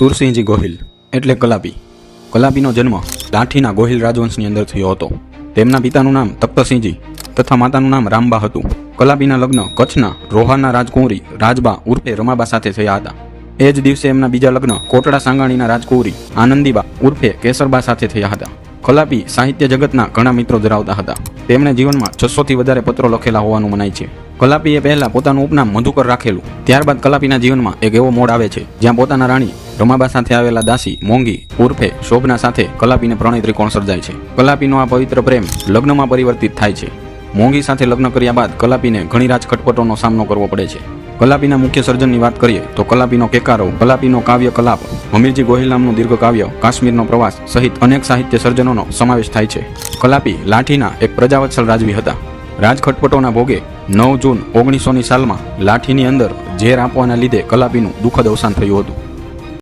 સુરસિંહજી ગોહિલ એટલે કલાપી કલાપીનો જન્મ લાઠીના ગોહિલ રાજવંશની અંદર થયો હતો. તેમના પિતાનું નામ તખ્તસિંહજી તથા માતાનું નામ રામબા હતું. કલાપીના લગ્ન કચ્છના રોહાના રાજકુંવરી રાજબા ઉર્ફે રમાબા સાથે થયા હતા. એ જ દિવસે એમના બીજા લગ્ન કોટડા સાંગાણીના રાજકુંવરી આનંદીબા ઉર્ફે કેસરબા સાથે થયા હતા. કલાપી સાહિત્ય જગતના ઘણા મિત્રો ધરાવતા હતા. તેમણે જીવનમાં છસોથી વધારે પત્રો લખેલા હોવાનું મનાય છે. કલાપીએ પહેલા પોતાનું ઉપનામ મધુકર રાખેલું. ત્યારબાદ કલાપીના જીવનમાં એક એવો મોડ આવે છે જ્યાં પોતાના રાણી રમાબા સાથે આવેલા દાસી, મોંઘી, ઉર્ફે શોભના સાથે કલાપીને પ્રણય ત્રિકોણ સર્જાય છે. કલાપીનો આ પવિત્ર પ્રેમ લગ્નમાં પરિવર્તિત થાય છે. મોંઘી સાથે લગ્ન કર્યા બાદ કલાપીને ઘણી રાજ ખટપટોનો સામનો કરવો પડે છે. કલાપીના મુખ્ય સર્જનની વાત કરીએ તો કલાપીનો કેકારો, કલાપીનો કાવ્ય કલાપ હમીરજી ગોહિલ નામનું દીર્ઘ કાવ્ય, કાશ્મીરનો પ્રવાસ સહિત અનેક સાહિત્ય સર્જનોનો સમાવેશ થાય છે. કલાપી લાઠીના એક પ્રજાવત્સલ રાજવી હતા. રાજ ખટપટોના ભોગે નવ જૂન ઓગણીસોની સાલમાં લાઠીની અંદર ઝેર આપવાના લીધે કલાપીનું દુઃખદ અવસાન થયું હતું.